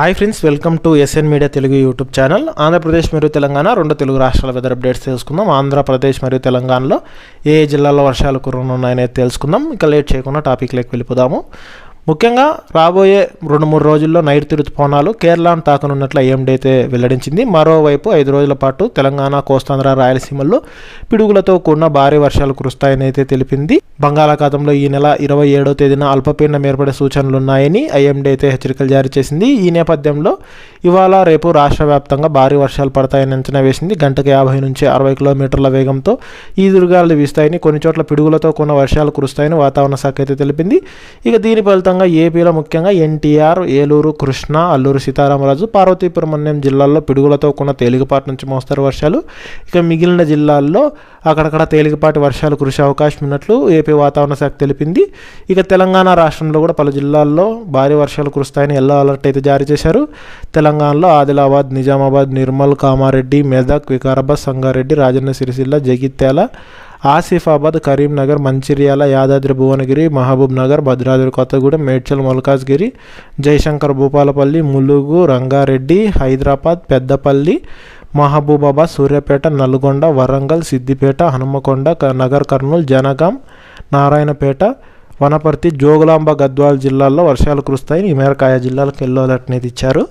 Hi friends welcome to SN media Telugu YouTube channel Andhra Pradesh మరియు తెలంగాణ రెండు తెలుగు రాష్ట్రాల వెదర్ అప్డేట్స్ తెలుసుకుందాం. ఆంధ్రప్రదేశ్ మరియు తెలంగాణలో ఏ జిల్లాలో వర్షాలు కురనున్నాయనేది తెలుసుకుందాం. ఇక లేట్ చేయకుండా టాపిక్లోకి వెళ్ళిపోదాము. ముఖ్యంగా రాబోయే రెండు మూడు రోజుల్లో నైరుతి ఋతుపవనాలు కేరళను తాకనున్నట్లు ఐఎండీ అయితే వెల్లడించింది. మరోవైపు ఐదు రోజుల పాటు తెలంగాణ కోస్తాంధ్ర రాయలసీమల్లో పిడుగులతో కూడిన భారీ వర్షాలు కురుస్తాయని అయితే తెలిపింది. బంగాళాఖాతంలో ఈ నెల ఇరవై ఏడో తేదీన అల్పపీడనం ఏర్పడే సూచనలు ఉన్నాయని ఐఎండీ అయితే హెచ్చరికలు జారీ చేసింది. ఈ నేపథ్యంలో ఇవాళ రేపు రాష్ట్ర వ్యాప్తంగా భారీ వర్షాలు పడతాయని అంచనా వేసింది. గంటకు యాభై నుంచి అరవై కిలోమీటర్ల వేగంతో ఈ దుర్గాలు వీస్తాయని కొన్ని చోట్ల పిడుగులతో కూడిన వర్షాలు కురుస్తాయని వాతావరణ శాఖ అయితే తెలిపింది. ఇక దీని ఫలితంగా ఏపీలో ముఖ్యంగా ఎన్టీఆర్ ఏలూరు కృష్ణ అల్లూరు సీతారామరాజు పార్వతీపురమణ్యం జిల్లాల్లో పిడుగులతో కూడిన తేలికపాటి నుంచి మోస్తరు వర్షాలు. ఇక మిగిలిన జిల్లాల్లో అక్కడక్కడ తేలికపాటి వర్షాలు కురిసే అవకాశం ఉన్నట్లు ఏపీ వాతావరణ శాఖ తెలిపింది. ఇక తెలంగాణ రాష్ట్రంలో కూడా పలు జిల్లాల్లో భారీ వర్షాలు కురుస్తాయని ఎల్లో అలర్ట్ అయితే జారీ చేశారు. తెలంగాణలో ఆదిలాబాద్ నిజామాబాద్ నిర్మల్ కామారెడ్డి మెదక్ వికారాబాద్ సంగారెడ్డి రాజన్న సిరిసిల్ల జగిత్యాల ఆసిఫాబాద్ కరీంనగర్ మంచిర్యాల యాదాద్రి భువనగిరి మహబూబ్ నగర్ భద్రాద్రి కొత్తగూడెం మేడ్చల్ మల్కాజ్గిరి జయశంకర్ భూపాలపల్లి ములుగు రంగారెడ్డి హైదరాబాద్ పెద్దపల్లి మహబూబాబాద్ సూర్యాపేట నల్గొండ వరంగల్ సిద్దిపేట హనుమకొండ క- నగర్ కర్నూలు జనగాం నారాయణపేట వనపర్తి జోగులాంబ గద్వాల జిల్లాల్లో వర్షాలు కురుస్తాయని ఈ మేరకు ఆయా జిల్లాలకు ఎల్లో అలర్ట్ అనేది ఇచ్చారు.